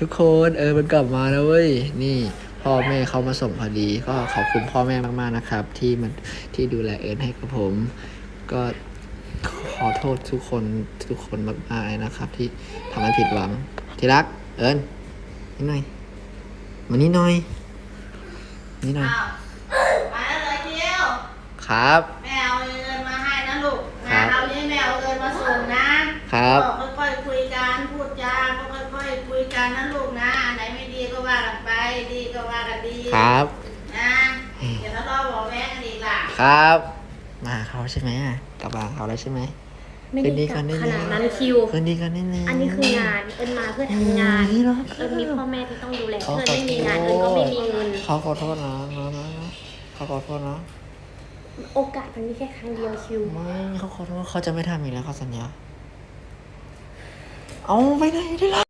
ทุกคนเออมันกลับมาแล้วเว้ยนี่พ่อแม่เขามาส่งพอดี ก็ขอบคุณพ่อแม่มากๆนะครับ ที่มันที่ดูแลเอิญให้กับผม ก็ขอโทษทุกคนทุกคนมากๆเลยนะครับ ที่ทำให้ผิดหวัง ที่รัก เอิญนี่หน่อยมานี่หน่อยนี่หน่อยอ้าวมาแล้วเลยเที่ยวครับแม่เอาเงินมาให้นะลูกครันะบคราวนี้แม่เอาเงินมาส่งนะครับ ก็ค่อยๆคุยกันพูดจาก็ค่อยๆคุย กันนะลูกนะ อันไหนไม่ดีก็ว่ากันไป ดีก็ว่ากันดีครับ นะอย่าทะเลาะเบอกแว้งกันอีกล่ะครับ มาเขาใช่ไหมอะกลับมาเขาแล้วใช่ไหม ไม่คืได้นดีกกัลันบได้ขแล้วนาดนั้นคิว คืนดีกันได้แล้วอันนี้คืองานเอิญมาเพื่อทำงานอืมนี่เหรอเอิญมีพ่อแม่ที่ต้องดูแลเอิญไม่มีงานเอิญก็ไม่มีเงินเขาขอโทษนะนะนะนะเขาขอโทษนะ โอกาสมันมีแค่ครั้งเดียวคิว ไม่เขาขอโทษเขาจะไม่ทำอีกแล้วเขาสัญญา เอาไปไหนได้ละ